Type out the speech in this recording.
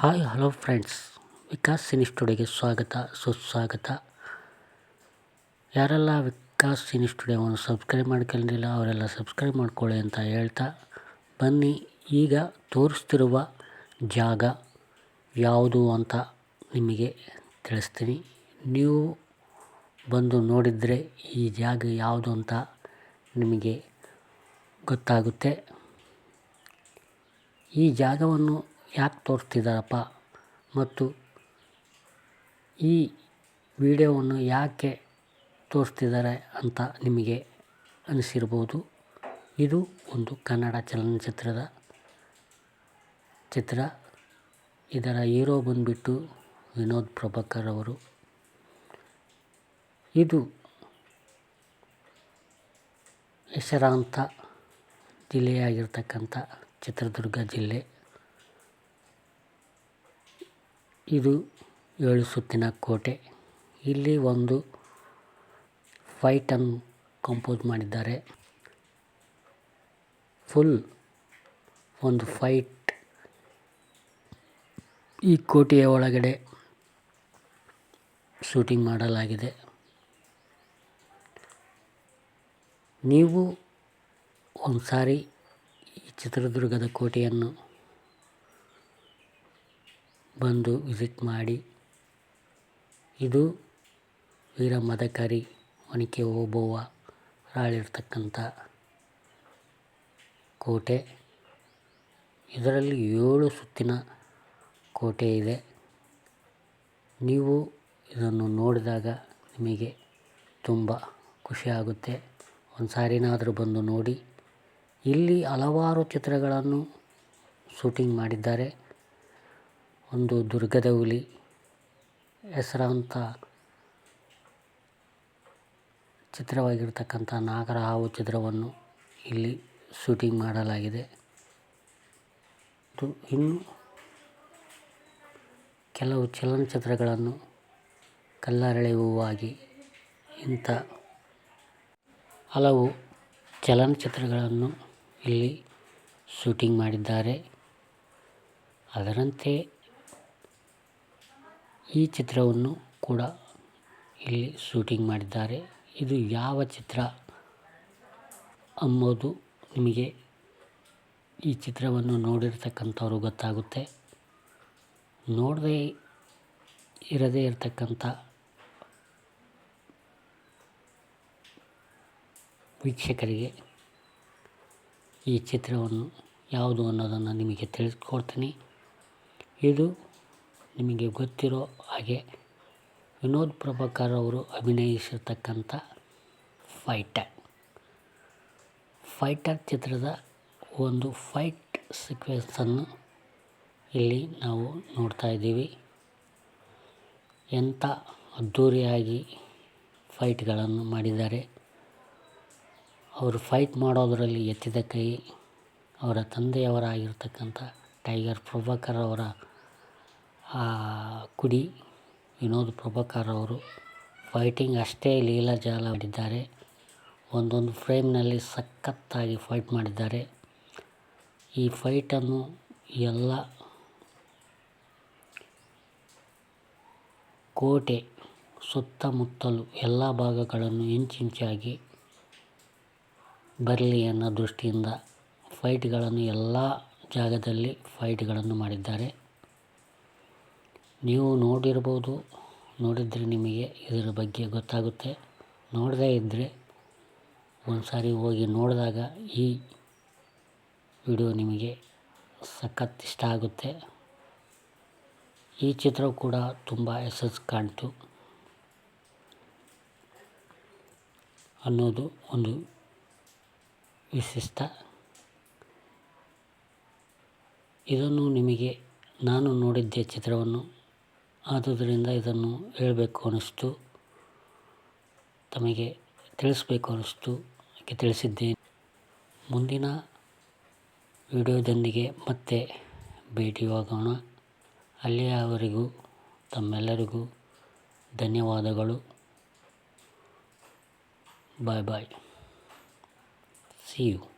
Hi, hello friends. Vikas cine ಸ್ಟುಡಿಯೋಗೆ ಸ್ವಾಗತ, ಸುಸ್ವಾಗತ. ಯಾರೆಲ್ಲ ವಿಕಾಸ್ ಸಿನಿ ಸ್ಟುಡಿಯೋವನ್ನು ಸಬ್ಸ್ಕ್ರೈಬ್ ಮಾಡ್ಕೊಂಡಿಲ್ಲ, ಅವರೆಲ್ಲ ಸಬ್ಸ್ಕ್ರೈಬ್ ಮಾಡ್ಕೊಳ್ಳಿ ಅಂತ ಹೇಳ್ತಾ ಬನ್ನಿ. ಈಗ ತೋರಿಸ್ತಿರುವ ಜಾಗ ಯಾವುದು ಅಂತ ನಿಮಗೆ ತಿಳಿಸ್ತೀನಿ. ನೀವು ಬಂದು ನೋಡಿದರೆ ಈ ಜಾಗ ಯಾವುದು ಅಂತ ನಿಮಗೆ ಗೊತ್ತಾಗುತ್ತೆ. ಈ ಜಾಗವನ್ನು ಯಾಕೆ ತೋರಿಸ್ತಿದ್ದಾರಪ್ಪ? ಮತ್ತು ಈ ವಿಡಿಯೋವನ್ನು ಯಾಕೆ ತೋರಿಸ್ತಿದ್ದಾರೆ ಅಂತ ನಿಮಗೆ ಅನಿಸಿರ್ಬೋದು. ಇದು ಒಂದು ಕನ್ನಡ ಚಲನಚಿತ್ರದ ಚಿತ್ರ. ಇದರ ಹೀರೋ ಬಂದುಬಿಟ್ಟು ವಿನೋದ್ ಪ್ರಭಾಕರ್ ಅವರು. ಇದು ಹೆಸರಾಂತ ಜಿಲ್ಲೆಯಾಗಿರ್ತಕ್ಕಂಥ ಚಿತ್ರದುರ್ಗ ಜಿಲ್ಲೆ. ಇದು ಏಳು ಸುತ್ತಿನ ಕೋಟೆ. ಇಲ್ಲಿ ಒಂದು ಫೈಟನ್ನು ಕಂಪೋಸ್ ಮಾಡಿದ್ದಾರೆ. ಫುಲ್ ಒಂದು ಫೈಟ್. ಈ ಕೋಟೆಯ ಒಳಗಡೆ ಶೂಟಿಂಗ್ ಮಾಡಲಾಗಿದೆ. ನೀವು ಒಂದು ಸಾರಿ ಈ ಚಿತ್ರದುರ್ಗದ ಕೋಟೆಯನ್ನು ಬಂದು ವಿಸಿಟ್ ಮಾಡಿ. ಇದು ವೀರ ಮದಕರಿ ಒನಕೆ ಓಬವ್ವ ರಾಳಿರ್ತಕ್ಕಂಥ ಕೋಟೆ. ಇದರಲ್ಲಿ ಏಳು ಸುತ್ತಿನ ಕೋಟೆ ಇದೆ. ನೀವು ಇದನ್ನು ನೋಡಿದಾಗ ನಿಮಗೆ ತುಂಬ ಖುಷಿಯಾಗುತ್ತೆ ಒಂದು ಸಾರಿನಾದರೂ ಬಂದು ನೋಡಿ. ಇಲ್ಲಿ ಹಲವಾರು ಚಿತ್ರಗಳನ್ನು ಶೂಟಿಂಗ್ ಮಾಡಿದ್ದಾರೆ. ಒಂದು ದುರ್ಗದ ಹುಲಿ ಹೆಸರಾಂತ ಚಿತ್ರವಾಗಿರ್ತಕ್ಕಂಥ ನಾಗರ ಹಾವು ಚಿತ್ರವನ್ನು ಇಲ್ಲಿ ಶೂಟಿಂಗ್ ಮಾಡಲಾಗಿದೆ. ಇನ್ನು ಕೆಲವು ಚಲನಚಿತ್ರಗಳನ್ನು ಕಲ್ಲರಳಿ ಹೂವಾಗಿ ಇಂಥ ಹಲವು ಚಲನಚಿತ್ರಗಳನ್ನು ಇಲ್ಲಿ ಶೂಟಿಂಗ್ ಮಾಡಿದ್ದಾರೆ. ಅದರಂತೆ ಈ ಚಿತ್ರವನ್ನು ಕೂಡ ಇಲ್ಲಿ ಶೂಟಿಂಗ್ ಮಾಡಿದ್ದಾರೆ. ಇದು ಯಾವ ಚಿತ್ರ ಅಂಬೋದು ನಿಮಗೆ ಈ ಚಿತ್ರವನ್ನು ನೋಡಿರ್ತಕ್ಕಂಥವ್ರು ಗೊತ್ತಾಗುತ್ತೆ. ನೋಡದೇ ಇರದೇ ಇರತಕ್ಕಂಥ ವೀಕ್ಷಕರಿಗೆ ಈ ಚಿತ್ರವನ್ನು ಯಾವುದು ಅನ್ನೋದನ್ನು ನಿಮಗೆ ತಿಳಿಸ್ಕೊಡ್ತೀನಿ. ಇದು ನಿಮಗೆ ಗೊತ್ತಿರೋ ಹಾಗೆ ವಿನೋದ್ ಪ್ರಭಾಕರ್ ಅವರು ಅಭಿನಯಿಸಿರ್ತಕ್ಕಂಥ ಫೈಟರ್ ಫೈಟರ್ ಚಿತ್ರದ ಒಂದು ಫೈಟ್ ಸಿಕ್ವೆನ್ಸನ್ನು ಇಲ್ಲಿ ನಾವು ನೋಡ್ತಾ ಇದ್ದೀವಿ. ಎಂಥ ಅದ್ಧೂರಿಯಾಗಿ ಫೈಟ್ಗಳನ್ನು ಮಾಡಿದ್ದಾರೆ. ಅವರು ಫೈಟ್ ಮಾಡೋದರಲ್ಲಿ ಎತ್ತಿದ ಕೈ ಅವರ ತಂದೆಯವರಾಗಿರ್ತಕ್ಕಂಥ ಟೈಗರ್ ಪ್ರಭಾಕರ್ ಅವರ ಕುಡಿ ವಿನೋದ್ ಪ್ರಭಾಕರ್ ಅವರು ಫೈಟಿಂಗ್ ಅಷ್ಟೇ ಲೀಲಾಜಾಲ ಮಾಡಿದ್ದಾರೆ. ಒಂದೊಂದು ಫ್ರೇಮ್ನಲ್ಲಿ ಸಖತ್ತಾಗಿ ಫೈಟ್ ಮಾಡಿದ್ದಾರೆ. ಈ ಫೈಟನ್ನು ಎಲ್ಲ ಕೋಟೆ ಸುತ್ತಮುತ್ತಲು ಎಲ್ಲ ಭಾಗಗಳನ್ನು ಇಂಚಿಂಚಾಗಿ ಬರಲಿ ಅನ್ನೋ ದೃಷ್ಟಿಯಿಂದ ಫೈಟ್ಗಳನ್ನು ಎಲ್ಲ ಜಾಗದಲ್ಲಿ ಫೈಟ್ಗಳನ್ನು ಮಾಡಿದ್ದಾರೆ. ನೀವು ನೋಡಿರ್ಬೋದು, ನೋಡಿದರೆ ನಿಮಗೆ ಇದರ ಬಗ್ಗೆ ಗೊತ್ತಾಗುತ್ತೆ. ನೋಡದೇ ಇದ್ದರೆ ಒಂದು ಸಾರಿ ಹೋಗಿ ನೋಡಿದಾಗ ಈ ವಿಡಿಯೋ ನಿಮಗೆ ಸಖತ್ ಇಷ್ಟ ಆಗುತ್ತೆ. ಈ ಚಿತ್ರವು ಕೂಡ ತುಂಬ ಯಶಸ್ಸು ಕಾಣ್ತು ಅನ್ನೋದು ಒಂದು ವಿಶಿಷ್ಟ. ಇದನ್ನು ನಿಮಗೆ ನಾನು ನೋಡಿದ್ದೆ ಚಿತ್ರವನ್ನು ಆದುದರಿಂದ ಇದನ್ನು ಹೇಳಬೇಕು ಅನ್ನಿಸ್ತು. ತಮಗೆ ತಿಳಿಸ್ಬೇಕು ಅನ್ನಿಸ್ತು. ಅದಕ್ಕೆ ತಿಳಿಸಿದ್ದೇನೆ. ಮುಂದಿನ ವಿಡಿಯೋದೊಂದಿಗೆ ಮತ್ತೆ ಭೇಟಿಯಾಗೋಣ. ಅಲ್ಲಿಯವರೆಗೂ ತಮ್ಮೆಲ್ಲರಿಗೂ ಧನ್ಯವಾದಗಳು. Bye bye. See you.